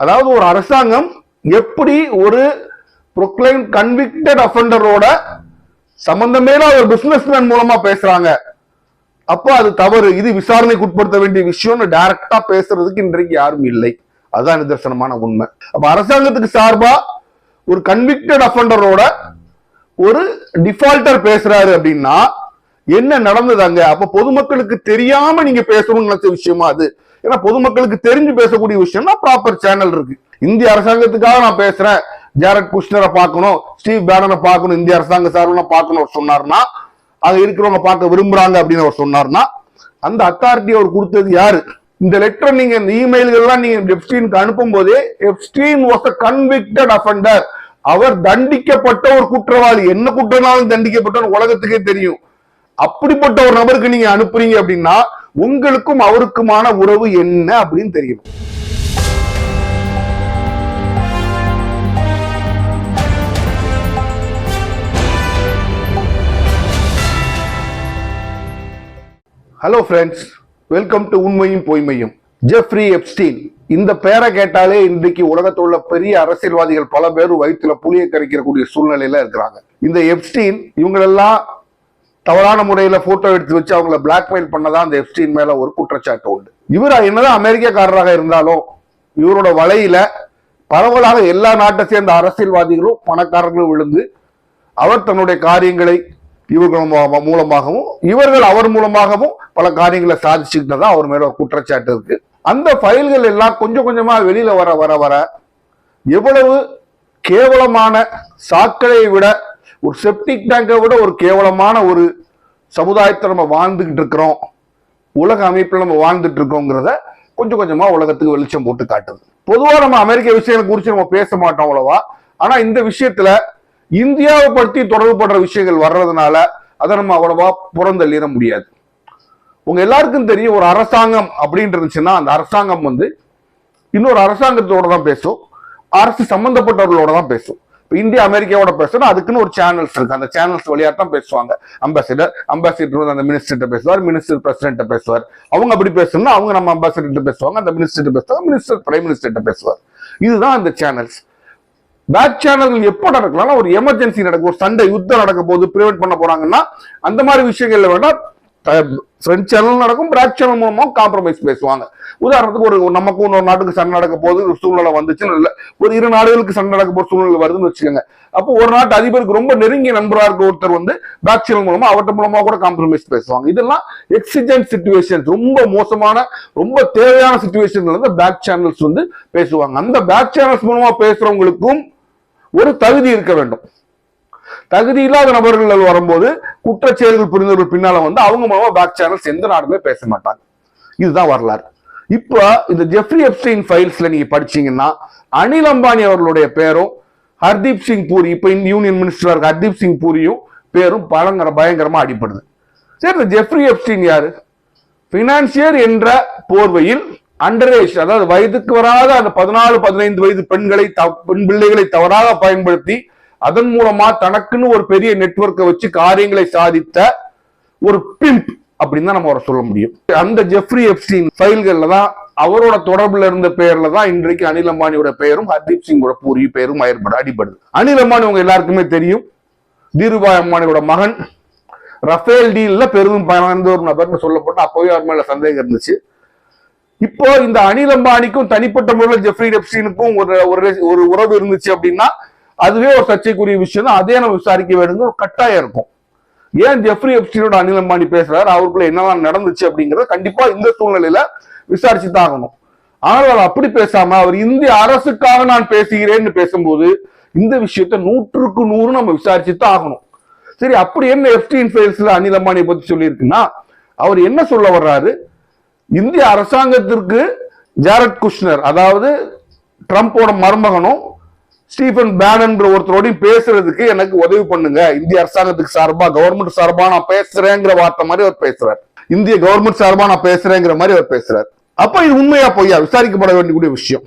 அதாவது ஒரு அரசாங்கம் எப்படி ஒரு ப்ரொக்ளைம் கன்விக்டட் அஃபண்டரோட சம்பந்தமே ஒரு பிசினஸ்மேன் மூலமா பேசுறாங்க. அப்போ அது தவறு. இது விசாரணைக்கு உட்படுத்த வேண்டிய விஷயம்னு டைரக்டா பேசுறதுக்கு இன்றைக்கு யாரும் இல்லை. அதுதான் நிதர்சனமான உண்மை. அப்ப அரசாங்கத்துக்கு சார்பா ஒரு கன்விக்டட் அஃபண்டரோட ஒரு டிஃபால்டர் பேசுறாரு அப்படின்னா என்ன நடந்தது அங்க அப்ப பொதுமக்களுக்கு தெரியாம நீங்க பேசணும்னு நினைச்ச விஷயமா அது? ஏன்னா பொதுமக்களுக்கு தெரிஞ்சு பேசக்கூடிய விஷயம்னா ப்ராப்பர் சேனல் இருக்கு. இந்திய அரசாங்கத்துக்காக நான் பேசுறேன். ஜாரட் குஷ்னரை பார்க்கணும் ஸ்டீவ் பேனரை பார்க்கணும் இந்திய அரசாங்க சார்பில் நான் பார்க்கணும் அவர் சொன்னார்னா அங்க இருக்கிறவங்க பார்க்க விரும்புறாங்க அப்படின்னு அவர் சொன்னார்னா அந்த அத்தாரிட்டி அவர் கொடுத்தது யாரு? இந்த லெட்டர் நீங்க இந்த இமெயில்கள்லாம் நீங்க எப்ஸ்டீனுக்கு அனுப்பும் போதே Epstein was a convicted offender அவர் தண்டிக்கப்பட்ட ஒரு குற்றவாளி. என்ன குற்றனாலும் தண்டிக்கப்பட்ட உலகத்துக்கே தெரியும். அப்படிப்பட்ட ஒரு நபருக்கு நீங்க அனுப்புறீங்க அப்படின்னா உங்களுக்கும் அவருக்குமான உறவு என்ன அப்படின்னு தெரியும். ஹலோ ஃப்ரெண்ட்ஸ் வெல்கம் டு உண்மையும் பொய்மையும். ஜெஃப்ரி எப்ஸ்டீன் இந்த பேரை கேட்டாலே இன்றைக்கு உலகத்தில் உள்ள பெரிய அரசியல்வாதிகள் பல பேர் வயிற்றுல புளியை கரைக்கக்கூடிய சூழ்நிலையில இருக்கிறாங்க. இந்த எப்ஸ்டீன் இவங்களெல்லாம் தவறான முறையில போட்டோ எடுத்து வச்சு அவங்கள பிளாக்மெயில் பண்ணதான் அந்த எப்ஸ்டீன் மேல ஒரு குற்றச்சாட்டு உண்டு. இவர் என்னதான் அமெரிக்கக்காரராக இருந்தாலும் இவரோட வலையில பரவலாக எல்லா நாட்டை சேர்ந்த அரசியல்வாதிகளும் பணக்காரர்களும் விழுந்து அவர் தன்னுடைய காரியங்களை இவர்கள் மூலமாகவும் இவர்கள் அவர் மூலமாகவும் பல காரியங்களை சாதிச்சுக்கிட்டதா அவர் மேல ஒரு குற்றச்சாட்டு இருக்கு. அந்த ஃபைல்கள் எல்லாம் கொஞ்சம் கொஞ்சமா வெளியில வர வர வர எவ்வளவு கேவலமான சாக்கடையை விட ஒரு செப்டிக் டேங்கை விட ஒரு கேவலமான ஒரு சமுதாயத்தை நம்ம வாழ்ந்துக்கிட்டு இருக்கிறோம். உலக அமைப்பில் நம்ம வாழ்ந்துட்டு இருக்கோங்கிறத கொஞ்சம் கொஞ்சமாக உலகத்துக்கு வெளிச்சம் போட்டு காட்டுது. பொதுவாக நம்ம அமெரிக்க விஷயங்கள் குறித்து நம்ம பேச மாட்டோம் அவ்வளவா. ஆனால் இந்த விஷயத்தில் இந்தியாவை பற்றி தொடர்பு படுற விஷயங்கள் வர்றதுனால அதை நம்ம அவ்வளவா புறந்தள்ளிட முடியாது. உங்க எல்லாருக்கும் தெரியும் ஒரு அரசாங்கம் அப்படின்னு இருந்துச்சுன்னா அந்த அரசாங்கம் வந்து இன்னொரு அரசாங்கத்தோட தான் பேசும். அரசு சம்பந்தப்பட்டவர்களோட தான் பேசும். இந்தியா அமெரிக்காவோட பேசுனா அதுக்குன்னு ஒரு சேனல்ஸ் இருக்கு. அந்த சேனல்ஸ் வழியாக தான் பேசுவாங்க. அம்பாசிடர் அம்பாசிடர் வந்து அந்த மினிஸ்டர்கிட்ட பேசுவார் மினிஸ்டர் பிரசிடென்ட்ட பேசுவார். அவங்க அப்படி பேசணும்னா அவங்க நம்ம அம்பாசிடர்கிட்ட பேசுவாங்க அந்த மினிஸ்டர்கிட்ட பேசுவாங்க மினிஸ்டர் பிரைம் மினிஸ்டர்கிட்ட பேசுவார். இதுதான் அந்த சேனல்ஸ் பேக் சேனல்கள் எப்போ நடக்கலாம்னா ஒரு எமர்ஜென்சி நடக்கும் ஒரு சண்டை யுத்தம் நடக்க போது ப்ரிவெண்ட் பண்ண போறாங்கன்னா அந்த மாதிரி விஷயங்கள்ல வேணா ஃப்ரெண்ட் சேனல் நடக்கும் பிராக் சேனல் மூலமாக காம்ப்ரமைஸ் பேசுவாங்க. உதாரணத்துக்கு ஒரு நமக்கும் இன்னொரு நாட்டுக்கு சண்டை நடக்க போது ஒரு சூழ்நிலை வந்துச்சுன்னு இல்லை ஒரு இரு நாடுகளுக்கு சண்டை நடக்க போகிற சூழ்நிலை வருதுன்னு வச்சுக்கோங்க. அப்போ ஒரு நாட்டு அதிபருக்கு ரொம்ப நெருங்கிய நண்பராக இருக்க ஒருத்தர் வந்து பிராக் சேனல் மூலமாக அவர்கிட்ட மூலமாக கூட காம்ப்ரமைஸ் பேசுவாங்க. இதெல்லாம் எக்ஸிஜென்ட் சுச்சுவேஷன்ஸ் ரொம்ப மோசமான ரொம்ப தேவையான சுச்சுவேஷன்ல இருந்து பேக் சேனல்ஸ் வந்து பேசுவாங்க. அந்த பேக் சேனல்ஸ் மூலமாக பேசுறவங்களுக்கும் ஒரு தகுதி இருக்க வேண்டும். தகுதி இல்லாத நபர்கள் வரும்போது குற்றச்செயல்கள் புரிந்தவர்கள் பின்னால வந்து அவங்க மூலமா பேக் சேனல்ஸ் எந்த நாடுமே பேச மாட்டாங்க. இதுதான் வரலாறு. இப்போ இந்த ஜெஃப்ரி எப்ஸ்டைன் ஃபைல்ஸ்ல நீங்க படிச்சீங்கன்னா அனில் அம்பானி அவர்களுடைய பேரும் ஹர்தீப் சிங் பூரி இப்போ இந்த யூனியன் மினிஸ்டர் ஹர்தீப் சிங் பூரியும் பேரும் பயங்கர பயங்கரமா அடிப்படுது சரி இந்த ஜெஃப்ரி எப்ஸ்டைன் யாரு? பினான்சியர் என்ற போர்வையில் அண்டரேஜ் அதாவது வயதுக்கு வராத அந்த பதினாலு பதினைந்து வயது பெண்களை த- பெண் பிள்ளைகளை தவறாக பயன்படுத்தி அதன் மூலமா தனக்குன்னு ஒரு பெரிய நெட்ஒர்க்கை வச்சு காரியங்களை சாதித்த ஒரு பிம்ப் அப்படின்னு தான் நம்ம அவரை சொல்ல முடியும். அந்த ஜெஃப்ரி எப்ஸ்டீன் ஃபைல்கள்ல தான் அவரோட தொடர்புல இருந்த பெயர்ல தான் இன்றைக்கு அனில் அம்பானியோட பெயரும் ஹர்தீப் சிங்கோட பூரி பெயரும் அயற்பட அடிபடுது. அனில் அம்பானி உங்க எல்லாருக்குமே தெரியும். தீருபாய் அம்பானியோட மகன். ரஃபேல் டீல்ல பெரும் பயந்த ஒரு நபர்னு சொல்லப்பட்டு அப்பவே அவர் மேல சந்தேகம் இருந்துச்சு. இப்போ இந்த அனில் அம்பானிக்கும் தனிப்பட்ட முறையில் ஜெஃப்ரி எப்ஸ்டீனுக்கும் ஒரு ஒரு ஒரு உறவு இருந்துச்சு அப்படின்னா அதுவே ஒரு சர்ச்சைக்குரிய விஷயம் தான் அதே நம்ம விசாரிக்க வேண்டிய ஒரு கட்டாயம் இருக்கும். ஏன் ஜெஃப்ரி எப்ஸ்டீனோட அனில் அம்பானி பேசுறாரு? அவருக்குள்ள என்னெல்லாம் நடந்துச்சு அப்படிங்கறத கண்டிப்பா இந்த சூழ்நிலையில விசாரிச்சு தான் ஆகணும். ஆனால் அவர் அப்படி பேசாம அவர் இந்திய அரசுக்காக நான் பேசுகிறேன்னு பேசும்போது இந்த விஷயத்த நூற்றுக்கு நூறு நம்ம விசாரிச்சு தான் ஆகணும். சரி அப்படி என்ன எஃப்டின் ஃபைல்ஸ்ல அனில் அம்பானியை பத்தி சொல்லியிருக்குன்னா அவர் என்ன சொல்ல வர்றாரு? இந்திய அரசாங்கத்திற்கு ஜாரட் குஷ்னர் அதாவது ட்ரம்போட மருமகனும் ஸ்டீஃபன் பேனன்ற ஒருத்தரோடையும் பேசுறதுக்கு எனக்கு உதவி பண்ணுங்க. இந்திய அரசாங்கத்துக்கு சார்பா கவர்மெண்ட் சார்பா நான் பேசுறேங்கிற வார்த்தை மாதிரி அவர் பேசுறாரு. இந்திய கவர்மெண்ட் சார்பா நான் பேசுறேங்கிற மாதிரி அவர் பேசுறாரு. அப்ப இது உண்மையா பொய்யா? விசாரிக்கப்பட வேண்டிய விஷயம்.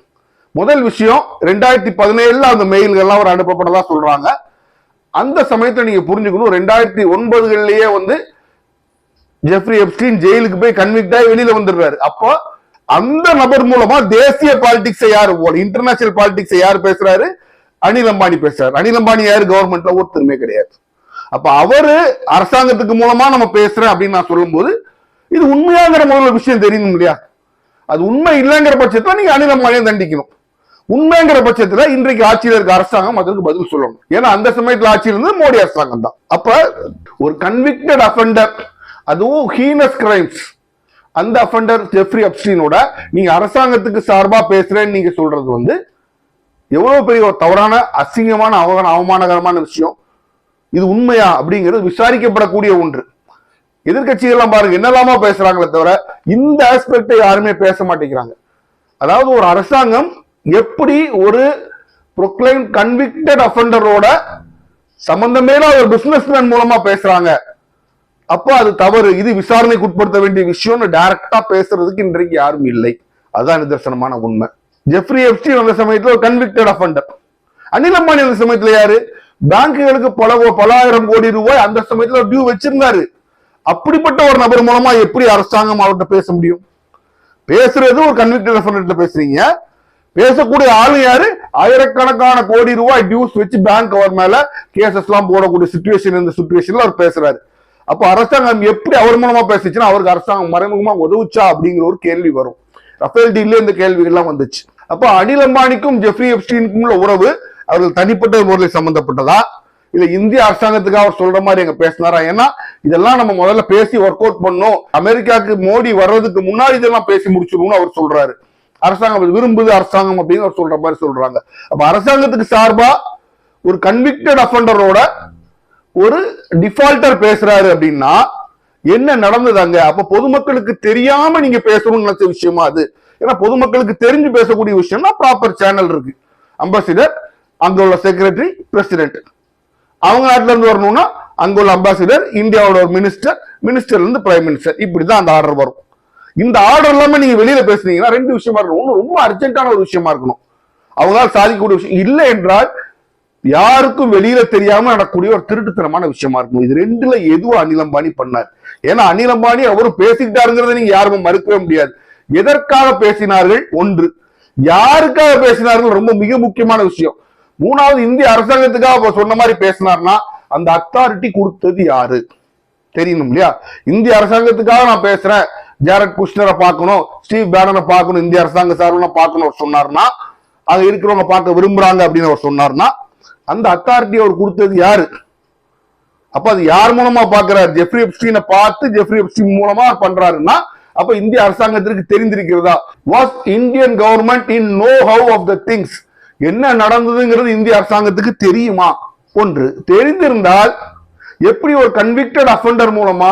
முதல் விஷயம் ரெண்டாயிரத்தி பதினேழுல அந்த மெயில்கள்லாம் அவர் அனுப்பப்பட்டதா சொல்றாங்க. அந்த சமயத்தை நீங்க புரிஞ்சுக்கணும் ரெண்டாயிரத்தி ஒன்பதுகள்லயே வந்து ஜெஃப்ரி எப்ஸ்டீன் ஜெயிலுக்கு போய் கன்விக்ட் ஆகி வெளியில வந்துடுறாரு. அப்போ அந்த நபர் மூலமா தேசிய பாலிடிக்ஸ் யாரு இன்டர்நேஷனல் பாலிடிக்ஸ் யாரு பேசுறாரு? அனில் அம்பானி பேசுறாரு. அனில் அம்பானி யாரு? கவர்மெண்ட்ல ஒருத்தருமே கிடையாது. அப்ப அவரு அரசாங்கத்துக்கு மூலமா நம்ம பேசுறேன் அப்படின்னு நான் சொல்லும்போது இது உண்மையாங்கிற முதல்ல விஷயம் தெரியணும் இல்லையா? அது உண்மை இல்லைங்கிற பட்சத்துல நீங்க அனில் அம்பானியை தண்டிக்கணும். உண்மைங்கிற பட்சத்துல இன்றைக்கு ஆட்சியில் இருக்க அரசாங்கம் அதற்கு பதில் சொல்லணும். ஏன்னா அந்த சமயத்துல ஆட்சியில் இருந்தது மோடி அரசாங்கம் தான். அப்ப ஒரு கன்விக்டட் அஃபெண்டர் அதுவும் ஹீனஸ் கிரைம்ஸ் அந்த அஃபெண்டர் ஜெஃப்ரி அப்ஸ்டீனோட நீங்க அரசாங்கத்துக்கு சார்பா பேசுறேன்னு நீங்க சொல்றது வந்து எவ்வளவு பெரிய ஒரு தவறான அசிங்கமான அவமான அவமானகரமான விஷயம்? இது உண்மையா அப்படிங்கிறது விசாரிக்கப்படக்கூடிய ஒன்று. எதிர்கட்சிகள்லாம் பாருங்க என்னெல்லாமா பேசுறாங்களே தவிர இந்த ஆஸ்பெக்டை யாருமே பேச மாட்டேங்கிறாங்க. அதாவது ஒரு அரசாங்கம் எப்படி ஒரு ப்ரொக்ளைம் கன்விக்டட் அஃபண்டரோட சம்பந்தமே ஒரு பிசினஸ்மேன் மூலமா பேசுறாங்க? அப்போ அது தவறு. இது விசாரணைக்கு உட்படுத்த வேண்டிய விஷயம்னு டைரக்டா பேசுறதுக்கு இன்றைக்கு யாரும் இல்லை. அதுதான் நிதர்சனமான உண்மை. ஜெஃப்ரி எப்ஸ்டீன் அந்த சமயத்துல ஒரு கன்விக்டட் அஃபண்டர் அனில் அம்பானி அந்த சமயத்துல யாரு? பேங்குகளுக்கு பல பல ஆயிரம் கோடி ரூபாய் அந்த சமயத்துல டியூ வச்சிருந்தாரு. அப்படிப்பட்ட ஒரு நபர் மூலமா எப்படி அரசாங்கம் அவர்கிட்ட பேச முடியும்? பேசுறது ஒரு கன்விக்டட் அஃபெண்டர்ல பேசுறீங்க. பேசக்கூடிய ஆளு யாரு? ஆயிரக்கணக்கான கோடி ரூபாய் டியூஸ் வச்சு பேங்க் அவர் மேல கேசஸ் எல்லாம் போடக்கூடிய சுச்சுவேஷன் இந்த சுச்சுவேஷன்ல அவர் பேசுறாரு. அப்போ அரசாங்கம் எப்படி அவர் மூலமா பேசிச்சுன்னா அவருக்கு அரசாங்கம் மறைமுகமா உதவுச்சா அப்படிங்கிற ஒரு கேள்வி வரும். ரஃபேல் டீல்ல இந்த கேள்விகள்லாம் வந்துச்சு. அப்ப அனில் அம்பானிக்கும் ஜெஃப்ரி எப்ஸ்டீனுக்கும் உள்ள உறவு அவர்கள் தனிப்பட்ட முறையில் சம்பந்தப்பட்டதா? இல்ல இந்திய அரசாங்கத்துக்கு அவர் சொல்ற மாதிரி எங்க பேசினாரா? ஏன்னா இதெல்லாம் நம்ம முதல்ல பேசி ஒர்க் அவுட் பண்ணோம். அமெரிக்காவுக்கு மோடி வர்றதுக்கு முன்னாடி இதெல்லாம் பேசி முடிச்சிடணும்னு அவர் சொல்றாரு. அரசாங்கம் விரும்புது அரசாங்கம் அப்படின்னு அவர் சொல்ற மாதிரி சொல்றாங்க. அப்ப அரசாங்கத்துக்கு சார்பா ஒரு கன்விக்டட் அஃபண்டரோட ஒரு டிஃபால்டர் பேசுறாரு அப்படின்னா என்ன நடந்தது அங்க அப்ப பொதுமக்களுக்கு தெரியாம நீங்க பேசணும்னு நினைச்ச விஷயமா அது? ஏன்னா பொதுமக்களுக்கு தெரிஞ்சு பேசக்கூடிய விஷயம்னா ப்ராப்பர் சேனல் இருக்கு. அம்பாசிடர் அங்க உள்ள செக்ரட்டரி பிரசிடென்ட் அவங்க நாட்டுல இருந்து வரணும்னா அங்க உள்ள அம்பாசிடர் இந்தியாவோட ஒரு மினிஸ்டர் மினிஸ்டர்ல இருந்து பிரைம் மினிஸ்டர் இப்படிதான் அந்த ஆர்டர் வரும். இந்த ஆர்டர் இல்லாம நீங்க வெளியில பேசுனீங்கன்னா ரெண்டு விஷயமா இருக்கணும். ஒண்ணு ரொம்ப அர்ஜென்ட்டான ஒரு விஷயமா இருக்கணும். அவங்களால சாதிக்கக்கூடிய விஷயம் இல்லை என்றால் யாருக்கும் வெளியில தெரியாம நடக்கக்கூடிய ஒரு திருட்டுத்தனமான விஷயமா இருக்கும். இது ரெண்டுல எதுவும் அனில் அம்பானி பண்ணார்? ஏன்னா அனில் அம்பானி அவரும் பேசிக்கிட்டாருங்கிறத நீங்க யாருமே மறுக்கவே முடியாது. எதற்காக பேசினார்கள்? ஒன்று யாருக்காக பேசினார்கள்? ரொம்ப மிக முக்கியமான விஷயம். மூணாவது இந்திய அரசாங்கத்துக்காக அவர் சொன்ன மாதிரி பேசினார்னா அந்த அத்தாரிட்டி கொடுத்தது யாரு? தெரியணும் இல்லையா? இந்திய அரசாங்கத்துக்காக நான் பேசுறேன். ஜாரட் குஷ்னரை பார்க்கணும் ஸ்டீவ் பேனரை பார்க்கணும் இந்திய அரசாங்க சார்பில் பார்க்கணும் அவர் சொன்னார்னா அங்க இருக்கிறவங்க பார்க்க விரும்புறாங்க அப்படின்னு அவர் சொன்னார்னா அந்த அத்தாரிட்டி அவர் கொடுத்தது யாரு? அப்ப அது யார் மூலமா பாக்குறாரு ஜெஃப்ரி எப்ஸ்டீனை பார்த்து ஜெஃப்ரி எப்ஸ்டீன் மூலமா பண்றாருன்னா அப்ப இந்திய அரசாங்கத்திற்கு தெரிந்திருக்கிறதா? Was Indian government in know how of the things என்ன நடந்ததுங்கிறது இந்திய அரசாங்கத்துக்கு தெரியுமா? ஒன்று. தெரிந்திருந்தால் எப்படி ஒரு கன்விக்டட் அஃபண்டர் மூலமா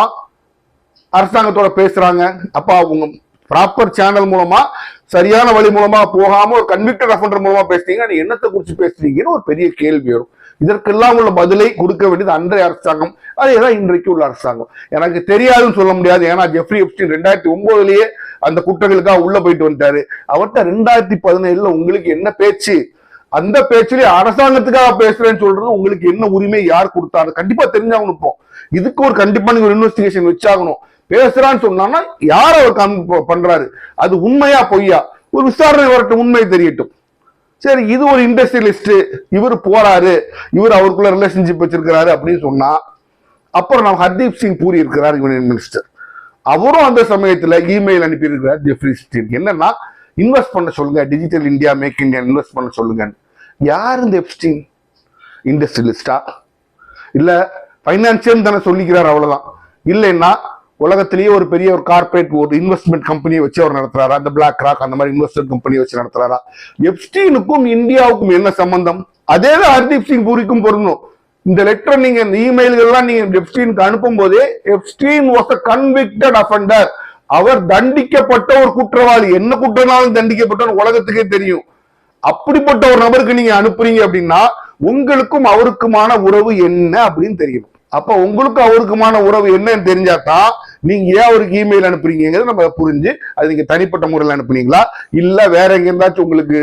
அரசாங்கத்தோட பேசுறாங்க? அப்ப அவங்க ப்ராப்பர் சேனல் மூலமா சரியான வழி மூலமா போகாம ஒரு கன்விக்டட் அஃபண்டர் மூலமா பேசுறீங்க நீ என்னத்தை குறிச்சு பேசுறீங்கன்னு ஒரு பெரிய கேள்வி வரும். இதற்கெல்லாம் உள்ள பதிலை கொடுக்க வேண்டியது அன்றைய அரசாங்கம். அதேதான் இன்றைக்கு உள்ள அரசாங்கம். எனக்கு தெரியாதுன்னு சொல்ல முடியாது. ஏன்னா ஜெஃப்ரி எப்ஸ்டின் ரெண்டாயிரத்தி ஒன்பதுலயே அந்த குற்றங்களுக்காக உள்ள போயிட்டு வந்துட்டாரு. அவர்கிட்ட ரெண்டாயிரத்தி பதினேழுல உங்களுக்கு என்ன பேச்சு? அந்த பேச்சுலயே அரசாங்கத்துக்காக பேசுறேன்னு சொல்றது உங்களுக்கு என்ன உரிமை யார் கொடுத்தாரு? கண்டிப்பா தெரிஞ்சாகணும் இப்போ இதுக்கு ஒரு கண்டிப்பா நீங்க ஒரு இன்வெஸ்டிகேஷன் வச்சாகணும். பேசுறான்னு சொன்னான்னா யார் அவர் கம்- பண்றாரு? அது உண்மையா பொய்யா? ஒரு விசாரணை வரட்டும் உண்மை தெரியட்டும். சரி இது ஒரு இண்டஸ்ட்ரியலிஸ்ட் இவர் போறாரு இவர் அவருக்குள்ள ரிலேஷன்ஷிப் வச்சிருக்கிறாரு அப்படின்னு சொன்னா அப்புறம் நம்ம ஹர்தீப் சிங் பூரி இருக்கிறார் யூனியன் மினிஸ்டர் அவரும் அந்த சமயத்துல இமெயில் அனுப்பி இருக்கிறார் ஜெஃப்ரி ஸ்டீன் என்னன்னா இன்வெஸ்ட் பண்ண சொல்லுங்க digital India make India invest பண்ண சொல்லுங்க யார் இந்த எப்ஸ்டீன் இண்டஸ்ட்ரியலிஸ்டா இல்ல பைனான்சியல் தானே சொல்லிக்கிறார் அவ்வளவுதான். இல்லைன்னா உலகத்திலேயே ஒரு பெரிய ஒரு கார்பரேட் ஒரு இன்வெஸ்ட்மெண்ட் கம்பெனியை வச்சு அவர் நடத்துறாரா? அந்த பிளாக் ராக் அந்த மாதிரி இன்வெஸ்ட்மெண்ட் கம்பெனியை வச்சு நடத்துறாரா? எப்ஸ்டீனுக்கும் இந்தியாவுக்கும் என்ன சம்பந்தம்? அதே தான் ஹர்தீப் சிங் பூரிக்கும் பொருந்தும். இந்த லெட்டர் நீங்க இந்த இமெயில்கள்லாம் நீங்க எப்ஸ்டீனுக்கு அனுப்பும் போதே Epstein was a convicted offender அவர் தண்டிக்கப்பட்ட ஒரு குற்றவாளி. என்ன குற்றனாலும் தண்டிக்கப்பட்ட உலகத்துக்கே தெரியும். அப்படிப்பட்ட ஒரு நபருக்கு நீங்க அனுப்புறீங்க அப்படின்னா உங்களுக்கும் அவருக்குமான உறவு என்ன அப்படின்னு தெரியணும். அப்ப உங்களுக்கும் அவருக்குமான உறவு என்னன்னு தெரிஞ்சாதான் நீங்க ஏன் அவருக்கு இமெயில் அனுப்புறீங்கிறது நம்ம புரிஞ்சு அது நீங்க தனிப்பட்ட முறையில் அனுப்புனீங்களா? இல்ல வேற எங்க இருந்தாச்சும் உங்களுக்கு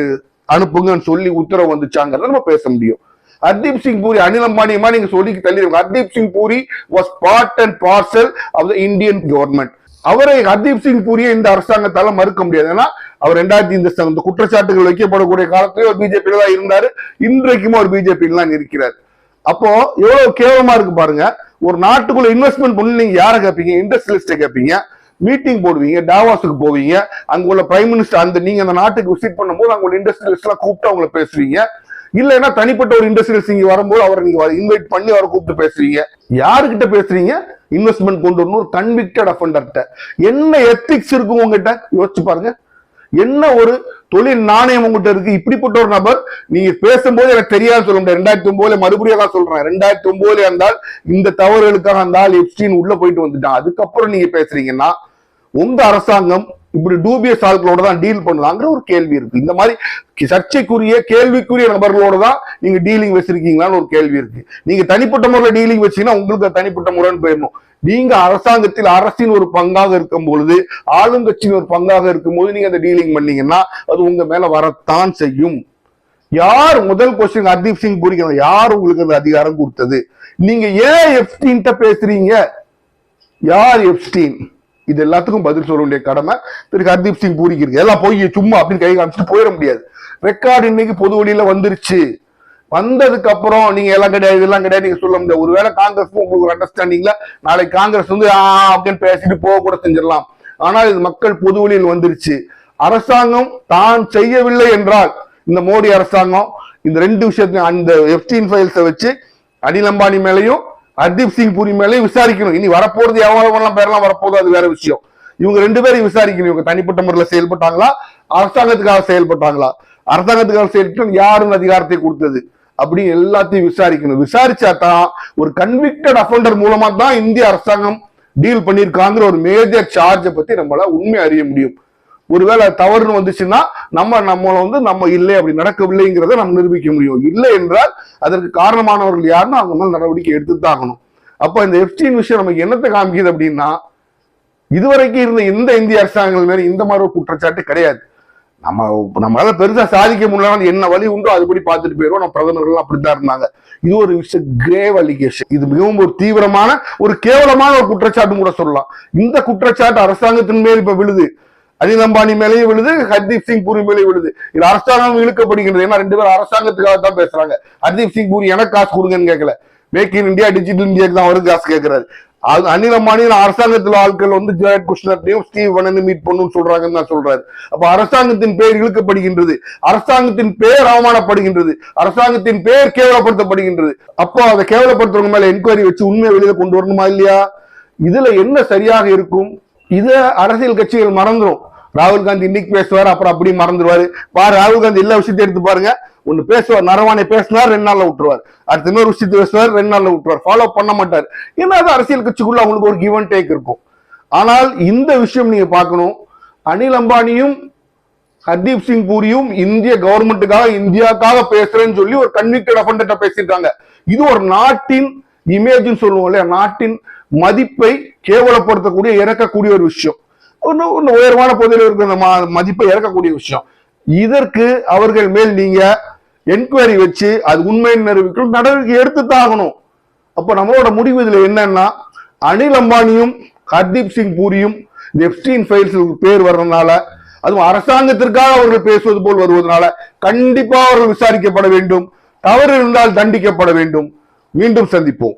அனுப்புங்கன்னு சொல்லி உத்தரவு வந்துச்சாங்கிறத நம்ம பேச முடியும். ஹர்தீப் சிங் பூரி அனில் அம்பானியமா நீங்க சொல்லி தள்ளி Hardeep Singh Puri was part and parcel of the Indian government அவரை ஹர்தீப் சிங் பூரியை இந்த அரசாங்கத்தால மறுக்க முடியாது. ஏன்னா அவர் ரெண்டாயிரத்தி இந்த குற்றச்சாட்டுகள் வைக்கப்படக்கூடிய காலத்திலேயே ஒரு பிஜேபியில தான் இருந்தாரு. இன்றைக்குமே ஒரு பிஜேபியில தான் இருக்கிறார். அப்போ எவ்வளவு கேவலமா இருக்கு பாருங்க. ஒரு நாட்டுக்குள்ள இன்வெஸ்ட்மெண்ட் பண்ணி நீங்க யாரை கேட்பீங்க இண்டஸ்ட்ரியலிஸ்ட கேட்பீங்க மீட்டிங் போடுவீங்க டாவாஸுக்கு போவீங்க. அங்க உள்ள பிரைம் மினிஸ்டர் அந்த நீங்க அந்த நாட்டுக்கு விசிட் பண்ணும்போது அங்க உள்ள இண்டஸ்ட்ரியலிஸ்ட் எல்லாம் கூப்பிட்டு அவங்கள பேசுவீங்க. இல்லைன்னா தனிப்பட்ட ஒரு இண்டஸ்ட்ரியலிஸ்ட் இங்க வரும்போது அவரை நீங்க இன்வைட் பண்ணி அவரை கூப்பிட்டு பேசுவீங்க. யாருக்கிட்ட பேசுறீங்க? இன்வெஸ்ட்மெண்ட் கொண்டு வரணும் ஒரு கன்விக்டட் அஃபண்டர்கிட்ட என்ன எத்திக்ஸ் இருக்கும் உங்ககிட்ட? யோசிச்சு பாருங்க. என்ன ஒரு தொழில் நாணயம் உங்ககிட்ட இருக்கு? இப்படிப்பட்ட ஒரு நபர் நீங்க பேசும்போது எனக்கு தெரியாது சொல்ல முடியாது. ரெண்டாயிரத்தி ஒன்பதுல மறுபடியும் தான் சொல்றேன். ரெண்டாயிரத்தி ஒன்பதுல இருந்தால் இந்த தவறுகளுக்காக இருந்தால் எப்ஸ்டின் உள்ள போயிட்டு வந்துட்டான். அதுக்கப்புறம் நீங்க பேசுறீங்கன்னா உங்க அரசாங்கம் இப்படி டூபியஸ் ஆட்களோட தான் டீல் பண்ணலாங்கிற ஒரு கேள்வி இருக்கு. இந்த மாதிரி சர்ச்சைக்குரிய கேள்விக்குரிய நபர்களோட தான் நீங்க டீலிங் வச்சிருக்கீங்களான்னு ஒரு கேள்வி இருக்கு. நீங்க தனிப்பட்ட முறையில் டீலிங் வச்சீங்கன்னா உங்களுக்கு தனிப்பட்ட முறைன்னு போயிடணும். நீங்க அரசாங்கத்தில் அரசின் ஒரு பங்காக இருக்கும் பொழுது ஆளுங்கட்சியின் ஒரு பங்காக இருக்கும்போது நீங்க அந்த டீலிங் பண்ணீங்கன்னா அது உங்க மேல வரத்தான் செய்யும். யார் முதல் கொஸ்டின் ஹர்தீப் சிங் புரிக்கணும் யார் உங்களுக்கு அந்த அதிகாரம் கொடுத்தது? நீங்க ஏன் எப்ஸ்டீன்ட்ட பேசுறீங்க? யார் எஃப்டீன் இது எல்லாத்துக்கும் பதில் சொல்ல வேண்டிய கடமை. திரு ஹர்தீப் சிங் பூரிக்கு இருக்கு. எல்லாம் போய் சும்மா அப்படின்னு கை காமிச்சிட்டு போயிட முடியாது. ரெக்கார்டு இன்னைக்கு பொது வழியில வந்துருச்சு. வந்ததுக்கு அப்புறம் நீங்க எல்லாம் கிடையாது இதெல்லாம் கிடையாது நீங்க சொல்ல முடியாது. ஒருவேளை காங்கிரஸ் உங்களுக்கு ஒரு அண்டர்ஸ்டாண்டிங்ல நாளைக்கு காங்கிரஸ் வந்து ஆ அப்படின்னு பேசிட்டு போக கூட செஞ்சிடலாம். ஆனால் இது மக்கள் பொது வழியில் வந்துருச்சு. அரசாங்கம் தான் செய்யவில்லை என்றால் இந்த மோடி அரசாங்கம் இந்த ரெண்டு விஷயத்தையும் அந்த எஃப்டின் ஃபைல்ஸை வச்சு அனில் அம்பானி மேலையும் ஹர்தீப் சிங் பூரி மேலேயும் விசாரிக்கணும். இனி வரப்போறது எவ்வளவு பேர்லாம் வரப்போகுது அது வேற விஷயம். இவங்க ரெண்டு பேரையும் விசாரிக்கணும். இவங்க தனிப்பட்ட முறையில் செயல்பட்டாங்களா? அரசாங்கத்துக்காக செயல்பட்டாங்களா? அரசாங்கத்துக்காக செயல்பட்டு யாரும் அதிகாரத்தை கொடுத்தது? அப்படின்னு எல்லாத்தையும் விசாரிக்கணும். விசாரிச்சா தான் ஒரு கன்விக்டட் அஃபண்டர் மூலமா தான் இந்திய அரசாங்கம் டீல் பண்ணியிருக்காங்கிற ஒரு மேஜர் சார்ஜை பத்தி நம்மளால உண்மை அறிய முடியும். ஒருவேளை தவறுனு தவறுன்னு வந்துச்சுன்னா நம்ம நம்மள வந்து நம்ம இல்லை அப்படி நடக்கவில்லைங்கிறத நம்ம நிரூபிக்க முடியும். இல்லை என்றால் அதற்கு காரணமானவர்கள் யாருன்னு அவங்க மேல நடவடிக்கை எடுத்துதான் ஆகணும். அப்ப இந்த எஃப்டின் விஷயம் நமக்கு என்னத்தை காமிக்குது அப்படின்னா இதுவரைக்கும் இருந்த எந்த இந்திய அரசாங்கங்கள் மேலே இந்த மாதிரி ஒரு குற்றச்சாட்டு கிடையாது. நம்ம நம்மளால பெருசா சாதிக்க முடியல என்ன வழி உண்டோ அதுபடி பார்த்துட்டு போயிடும் நம்ம பிரதமர்கள் அப்படித்தான் இருந்தாங்க. இது ஒரு விஷயம் கிரேவ் அலிகேஷன் இது மிகவும் ஒரு தீவிரமான ஒரு கேவலமான ஒரு குற்றச்சாட்டு கூட சொல்லலாம். இந்த குற்றச்சாட்டு அரசாங்கத்தின் மேல் இப்ப விழுது. அனில் அம்பானி மேலேயும் விழுது ஹர்தீப் சிங் பூரி மேலேயும் விழுது. இது அரசாங்கம் இழுக்கப்படுகின்றது. ஏன்னா ரெண்டு பேரும் அரசாங்கத்துக்காக தான் பேசுறாங்க. ஹர்தீப் சிங் பூரி எனக்கு காசு கொடுங்கன்னு கேட்கல மேக் இன் இந்தியா டிஜிட்டல் இந்தியாக்கு தான் அவருக்கு காசு கேட்கிறாரு அது அனில் அம்பானி அரசாங்கத்துல ஆட்கள் வந்து ஜெயட் குஷ்ணர்டையும் ஸ்டீவ் வனனு மீட் பண்ணுன்னு சொல்றாங்கன்னு தான் சொல்றாரு. அப்ப அரசாங்கத்தின் பேர் இழுக்கப்படுகின்றது. அரசாங்கத்தின் பேர் அவமானப்படுகின்றது. அரசாங்கத்தின் பேர் கேவலப்படுத்தப்படுகின்றது. அப்போ அதை கேவலப்படுத்துறவங்க மேல என்கொயரி வச்சு உண்மையை வெளியில கொண்டு வரணுமா இல்லையா? இதுல என்ன சரியாக இருக்கும்? இதை அரசியல் கட்சிகள் மறந்துடும் ராகுல் காந்தி இன்னைக்கு பேசுவார் அப்புறம் அப்படி மறந்துடுவாரு பாரு ராகுல் காந்தி எல்லா விஷயத்தையும் எடுத்து பாருங்க. ஒண்ணு பேசுவார் நரவானை பேசினார் ரெண்டு நாள்ல விட்டுருவார். அடுத்த மாதிரி விஷயத்தை பேசுவார் ரெண்டு நாள்ல விட்டுருவார். ஃபாலோ பண்ண மாட்டார். ஏன்னா அது அரசியல் கட்சிக்குள்ள அவங்களுக்கு ஒரு கிவ் அண்ட் டேக் இருக்கும். ஆனால் இந்த விஷயம் நீங்க பார்க்கணும். அனில் அம்பானியும் ஹர்தீப் சிங் பூரியும் இந்திய கவர்மெண்ட்டுக்காக இந்தியாவுக்காக பேசுறேன்னு சொல்லி ஒரு கன்விக்டட் அஃபண்டர்ட்ட பேசியிருக்காங்க. இது ஒரு நாட்டின் இமேஜ்னு சொல்லுவோம் இல்லையா? நாட்டின் மதிப்பை கேவலப்படுத்தக்கூடிய இறக்கக்கூடிய ஒரு விஷயம். ஒன்று உயர்வான பகுதியில் இருக்கிற அந்த மதிப்பை இறக்கக்கூடிய விஷயம். இதற்கு அவர்கள் மேல் நீங்க என்கொயரி வச்சு அது உண்மையின் நிரூபிக்கணும் நடவடிக்கை எடுத்துத்தாகணும் அப்போ அப்ப நம்மளோட முடிவு இதுல என்னன்னா அனில் அம்பானியும் ஹர்தீப் சிங் பூரியும் இந்த எப்ஸ்டீன் ஃபைல்ஸ் பேர் வர்றதுனால அதுவும் அரசாங்கத்திற்காக அவர்கள் பேசுவது போல் வருவதனால கண்டிப்பா அவர்கள் விசாரிக்கப்பட வேண்டும். தவறு இருந்தால் தண்டிக்கப்பட வேண்டும். மீண்டும் சந்திப்போம்.